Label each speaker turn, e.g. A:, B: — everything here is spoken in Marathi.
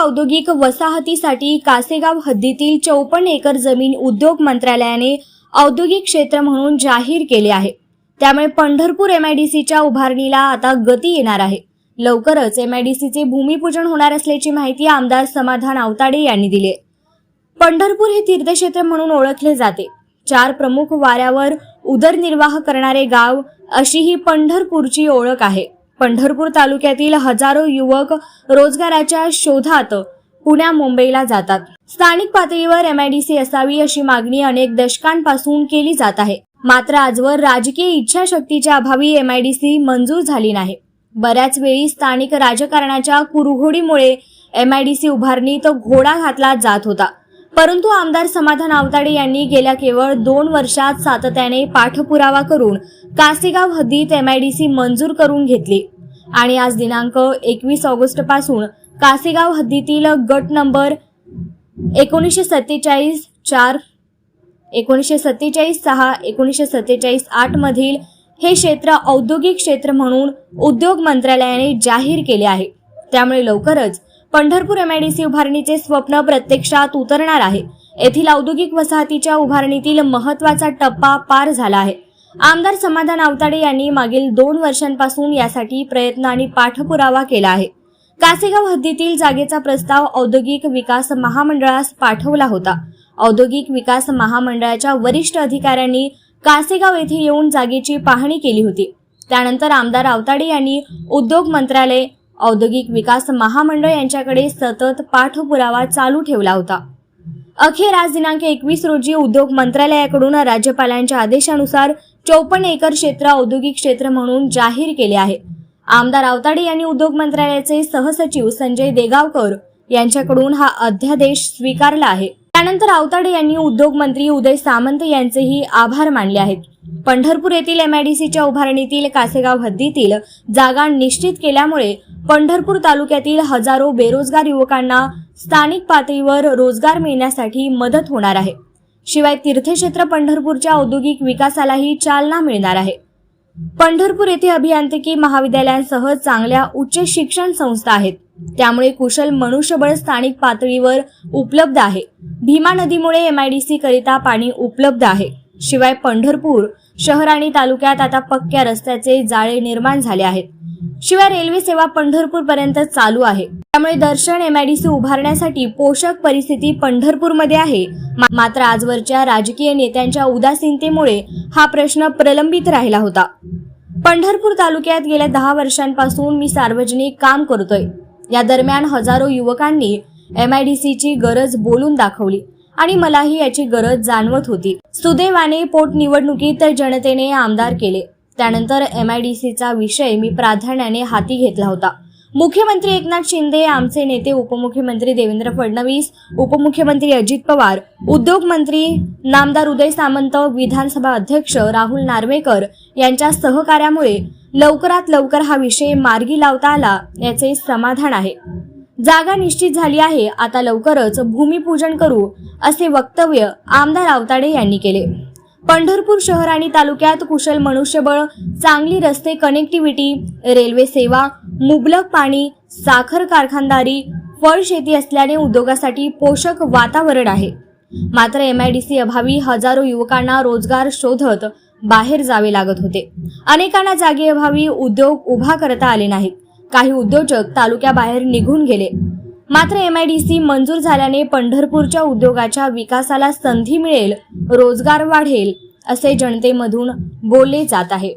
A: औद्योगिक वसाहतीसाठी कासेगाव हद्दीतील चौपन्न एकर जमीन उद्योग मंत्रालयाने औद्योगिक क्षेत्र म्हणून जाहीर केले आहे. त्यामुळे पंढरपूर एमआयडीसीच्या उभारणीला आता गती येणार आहे. लवकरच एमआयडीसीचे भूमिपूजन होणार असल्याची माहिती आमदार समाधान आवताडे यांनी दिली पंढरपूर हे तीर्थक्षेत्र म्हणून ओळखले जाते. चार प्रमुख वाऱ्यावर उदरनिर्वाह करणारे गाव अशी ही पंढरपूरची ओळख आहे. पंढरपूर तालुक्यातील हजारो युवक रोजगाराच्या शोधात पुण्या मुंबईला जातात. स्थानिक पातळीवर एमआयडीसी असावी अशी मागणी अनेक दशकांपासून केली जात आहे. मात्र आजवर राजकीय इच्छाशक्तीच्या अभावी एमआयडीसी मंजूर झाली नाही. बऱ्याच वेळी स्थानिक राजकारणाच्या कुरघोडीमुळे एमआयडीसी उभारणीत घोडा घातला जात होता. परंतु आमदार समाधान आवताडे यांनी गेल्या केवळ दोन वर्षात सातत्याने पाठपुरावा करून कासेगाव हद्दीत एमआयडीसी मंजूर करून घेतली. आणि आज दिनांक एकवीस ऑगस्टपासून कासेगाव हद्दीतील गट नंबर एकोणीसशे सत्तेचाळीस चार एकोणीसशे सत्तेचाळीस सहा एकोणीसशे सत्तेचाळीस आठ मधील हे क्षेत्र औद्योगिक क्षेत्र म्हणून उद्योग मंत्रालयाने जाहीर केले आहे. त्यामुळे लवकरच पंढरपूर एमआयडीसी उभारणीचे स्वप्न प्रत्यक्षात उतरणार आहे. येथील औद्योगिक वसाहतीच्या उभारणीतील महत्त्वाचा टप्पा पार झाला आहे. आमदार समाधान आवताडे यांनी मागील दोन वर्षांपासून यासाठी प्रयत्न आणि पाठपुरावा केला आहे. कासेगाव हद्दीतील जागेचा प्रस्ताव औद्योगिक विकास महामंडळास पाठवला होता. औद्योगिक विकास महामंडळाच्या वरिष्ठ अधिकाऱ्यांनी कासेगाव येथे येऊन जागेची पाहणी केली होती. त्यानंतर आमदार आवताडे यांनी उद्योग मंत्रालय औद्योगिक विकास महामंडळ यांच्याकडे सतत पाठपुरावा चालू ठेवला होता. अखेर आज दिनांक एकवीस रोजी उद्योग मंत्रालयाकडून राज्यपालांच्या आदेशानुसार चौपन्न एकर क्षेत्र औद्योगिक क्षेत्र म्हणून जाहीर केले आहे. आमदार आवताडे यांनी उद्योग मंत्रालयाचे सहसचिव संजय देगावकर यांच्याकडून हा अध्यादेश स्वीकारला आहे. त्यानंतर आवताडे यांनी उद्योग मंत्री उदय सामंत यांचेही आभार मानले आहेत. पंढरपूर येथील एमआयडीसीच्या उभारणीतील कासेगाव हद्दीतील जागा निश्चित केल्यामुळे पंढरपूर तालुक्यातील हजारो बेरोजगार युवकांना स्थानिक पातळीवर रोजगार मिळण्यासाठी मदत होणार आहे. शिवाय तीर्थक्षेत्र पंढरपूरच्या औद्योगिक विकासालाही चालना मिळणार आहे. पंढरपूर येथे अभियांत्रिकी महाविद्यालयांसह चांगल्या उच्च शिक्षण संस्था आहेत. त्यामुळे कुशल मनुष्यबळ स्थानिक पातळीवर उपलब्ध आहे. भीमा नदीमुळे एमआयडीसी करिता पाणी उपलब्ध आहे. शिवाय पंढरपूर शहर आणि तालुक्यात आता पक्क्या रस्त्याचे जाळे निर्माण झाले आहेत. शिवाय रेल्वे सेवा पंढरपूर पर्यंत चालू आहे. त्यामुळे दर्शन एमआयडीसी उभारण्यासाठी पोषक परिस्थिती पंढरपूरमध्ये आहे. मात्र आजवरच्या राजकीय नेत्यांच्या उदासीनतेमुळे हा प्रश्न प्रलंबित राहिला होता. पंढरपूर तालुक्यात गेल्या दहा वर्षांपासून मी सार्वजनिक काम करतोय. या दरम्यान हजारो युवकांनी एमआयडीसीची गरज बोलून दाखवली. आणि मलाही याची गरज जाणवत होती. सुदैवाने पोटनिवडणुकीत जनतेने आमदार केले. त्यानंतर एमआयडीसीचा विषय मी प्राधान्याने हाती घेतला होता. मुख्यमंत्री एकनाथ शिंदे आमचे नेते उपमुख्यमंत्री देवेंद्र फडणवीस उपमुख्यमंत्री अजित पवार उद्योग मंत्री नामदार उदय सामंत विधानसभा अध्यक्ष राहुल नार्वेकर यांच्या सहकार्यामुळे लवकरात लवकर हा विषय मार्गी लावता आला याचे समाधान आहे. जागा निश्चित झाली आहे. आता लवकरच भूमिपूजन करू असे वक्तव्य आमदार आवताडे यांनी केले. पंढरपूर शहर आणि तालुक्यात कुशल मनुष्यबळ चांगली रस्ते कनेक्टिव्हिटी रेल्वे सेवा मुबलक पाणी साखर कारखानदारी फळ शेती असल्याने उद्योगासाठी पोषक वातावरण आहे. मात्र एमआयडीसी अभावी हजारो युवकांना रोजगार शोधत बाहेर जावे लागत होते. अनेकांना जागेअभावी उद्योग उभा करता आले नाहीत. काही उद्योजक तालुक्याबाहेर निघून गेले. मात्र एम आय डी सी मंजूर झाल्याने पंढरपूरच्या उद्योगाच्या विकासाला संधी मिळेल रोजगार वाढेल असे जनतेमधून बोलले जात आहे.